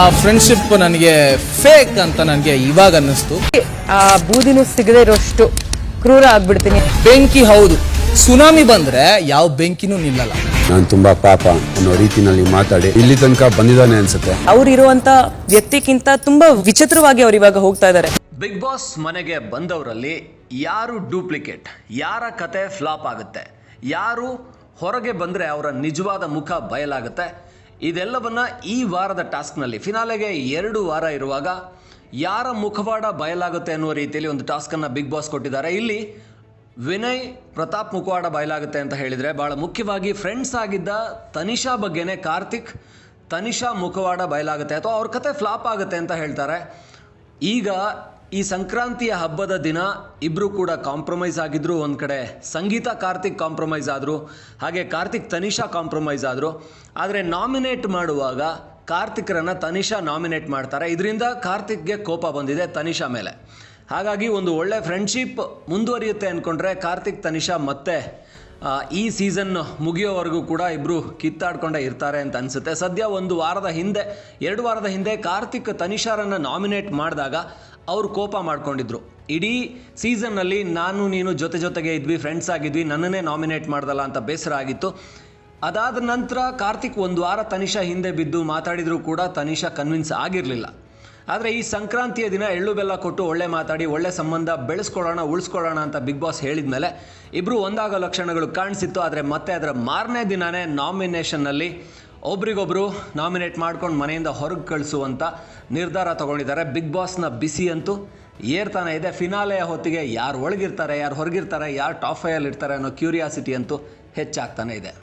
ಆ ಫ್ರೆಂಡ್ಶಿಪ್ ನನಗೆ ಫೇಕ್ ಅಂತ ನನಗೆ ಇವಾಗ ಅನ್ನಿಸ್ತು. ಆ ಬೂದಿನೂ ಸಿಗದೇ ಇರೋಷ್ಟು ಕ್ರೂರ ಆಗ್ಬಿಡ್ತೀನಿ. ಬೆಂಕಿ ಹೌದು. ಸುನಾಮಿ ಬಂದ್ರೆ ಯಾವ ಬೆಂಕಿನೂ ನಿಲ್ಲಲ್ಲ. ನಾನು ತುಂಬಾ ಪಾಪ ಅನ್ನೋ ರೀತಿನಲ್ಲಿ ಮಾತಾಡಿ ಇಲ್ಲಿ ತನಕ ಬಂದಿದ್ದಾನೆ ಅನ್ಸುತ್ತೆ. ಅವ್ರು ಇರುವಂತ ವ್ಯಕ್ತಿಗಿಂತ ತುಂಬಾ ವಿಚಿತ್ರವಾಗಿ ಅವ್ರು ಇವಾಗ ಹೋಗ್ತಾ ಇದ್ದಾರೆ ಬಿಗ್ ಬಾಸ್ ಮನೆಗೆ ಬಂದವರಲ್ಲಿ ಯಾರು ಡೂಪ್ಲಿಕೇಟ್ ಯಾರ ಕತೆ ಫ್ಲಾಪ್ ಆಗುತ್ತೆ? ಯಾರು ಹೊರಗೆ ಬಂದರೆ ಅವರ ನಿಜವಾದ ಮುಖ ಬಯಲಾಗುತ್ತೆ? ಇದೆಲ್ಲವನ್ನ ಈ ವಾರದ ಟಾಸ್ಕ್ನಲ್ಲಿ, ಫಿನಾಲೆಗೆ ಎರಡು ವಾರ ಇರುವಾಗ ಯಾರ ಮುಖವಾಡ ಬಯಲಾಗುತ್ತೆ ಅನ್ನುವ ರೀತಿಯಲ್ಲಿ ಒಂದು ಟಾಸ್ಕನ್ನು ಬಿಗ್ ಬಾಸ್ ಕೊಟ್ಟಿದ್ದಾರೆ. ಇಲ್ಲಿ ವಿನಯ್ ಪ್ರತಾಪ್ ಮುಖವಾಡ ಬಯಲಾಗುತ್ತೆ ಅಂತ ಹೇಳಿದರೆ ಭಾಳ ಮುಖ್ಯವಾಗಿ ಫ್ರೆಂಡ್ಸ್ ಆಗಿದ್ದ ತನಿಷಾ ಬಗ್ಗೆನೇ ಕಾರ್ತಿಕ್, ತನಿಷಾ ಮುಖವಾಡ ಬಯಲಾಗುತ್ತೆ ಅಥವಾ ಅವ್ರ ಕತೆ ಫ್ಲಾಪ್ ಆಗುತ್ತೆ ಅಂತ ಹೇಳ್ತಾರೆ. ಈಗ ಈ ಸಂಕ್ರಾಂತಿಯ ಹಬ್ಬದ ದಿನ ಇಬ್ಬರು ಕೂಡ ಕಾಂಪ್ರಮೈಸ್ ಆಗಿದ್ರು, ಒಂದು ಕಡೆ ಸಂಗೀತ ಕಾರ್ತಿಕ್ ಕಾಂಪ್ರಮೈಸ್ ಆದರು, ಹಾಗೆ ಕಾರ್ತಿಕ್ ತನಿಷಾ ಕಾಂಪ್ರಮೈಸ್ ಆದರು. ಆದರೆ ನಾಮಿನೇಟ್ ಮಾಡುವಾಗ ಕಾರ್ತಿಕ್ರನ್ನ ತನಿಷಾ ನಾಮಿನೇಟ್ ಮಾಡ್ತಾರೆ. ಇದರಿಂದ ಕಾರ್ತಿಕ್ಗೆ ಕೋಪ ಬಂದಿದೆ ತನಿಷಾ ಮೇಲೆ. ಹಾಗಾಗಿ ಒಂದು ಒಳ್ಳೆ ಫ್ರೆಂಡ್ಶಿಪ್ ಮುಂದುವರಿಯುತ್ತೆ ಅಂದ್ಕೊಂಡ್ರೆ ಕಾರ್ತಿಕ್, ತನಿಷಾ ಮತ್ತೆ ಈ ಸೀಸನ್ ಮುಗಿಯೋವರೆಗೂ ಕೂಡ ಇಬ್ಬರು ಕಿತ್ತಾಡ್ಕೊಂಡೇ ಇರ್ತಾರೆ ಅಂತ ಅನಿಸುತ್ತೆ. ಸದ್ಯ ಒಂದು ವಾರದ ಹಿಂದೆ, ಎರಡು ವಾರದ ಹಿಂದೆ ಕಾರ್ತಿಕ್ ತನಿಷಾರನ್ನು ನಾಮಿನೇಟ್ ಮಾಡಿದಾಗ ಅವರು ಕೋಪ ಮಾಡ್ಕೊಂಡಿದ್ರು. ಇಡೀ ಸೀಸನ್ನಲ್ಲಿ ನಾನು ನೀನು ಜೊತೆ ಜೊತೆಗೆ ಇದ್ವಿ ಫ್ರೆಂಡ್ಸ್ ಆಗಿದ್ವಿ, ನನ್ನನ್ನೇ ನಾಮಿನೇಟ್ ಮಾಡ್ದಲ್ಲ ಅಂತ ಬೇಸರ ಆಗಿತ್ತು. ಅದಾದ ನಂತರ ಕಾರ್ತಿಕ್ ಒಂದು ವಾರ ತನಿಷಾ ಹಿಂದೆ ಬಿದ್ದು ಮಾತಾಡಿದರೂ ಕೂಡ ತನಿಷಾ ಕನ್ವಿನ್ಸ್ ಆಗಿರಲಿಲ್ಲ. ಆದರೆ ಈ ಸಂಕ್ರಾಂತಿಯ ದಿನ ಎಳ್ಳು ಬೆಲ್ಲ ಕೊಟ್ಟು ಒಳ್ಳೆ ಮಾತಾಡಿ, ಒಳ್ಳೆ ಸಂಬಂಧ ಬೆಳೆಸ್ಕೊಳ್ಳೋಣ, ಉಳಿಸ್ಕೊಳ್ಳೋಣ ಅಂತ ಬಿಗ್ ಬಾಸ್ ಹೇಳಿದ ಮೇಲೆ ಇಬ್ಬರು ಒಂದಾಗೋ ಲಕ್ಷಣಗಳು ಕಾಣಿಸಿತ್ತು. ಆದರೆ ಮತ್ತೆ ಅದರ ಮಾರನೇ ದಿನವೇ ನಾಮಿನೇಷನ್ನಲ್ಲಿ ಒಬ್ರಿಗೊಬ್ರು ನಾಮಿನೇಟ್ ಮಾಡ್ಕೊಂಡು ಮನೆಯಿಂದ ಹೊರಗೆ ಕಳಿಸುವಂಥ ನಿರ್ಧಾರ ತಗೊಂಡಿದ್ದಾರೆ. ಬಿಗ್ ಬಾಸ್ನ ಬಿಸಿ ಅಂತೂ ಏರ್ತಾನೆ ಇದೆ. ಫಿನಾಲೆಯ ಹೊತ್ತಿಗೆ ಯಾರು ಒಳಗಿರ್ತಾರೆ, ಯಾರು ಹೊರಗಿರ್ತಾರೆ, ಯಾರು ಟಾಪ್ ಫೈಯಲ್ಲಿ ಇರ್ತಾರೆ ಅನ್ನೋ ಕ್ಯೂರಿಯಾಸಿಟಿ ಅಂತೂ ಹೆಚ್ಚಾಗ್ತಾನೆ ಇದೆ.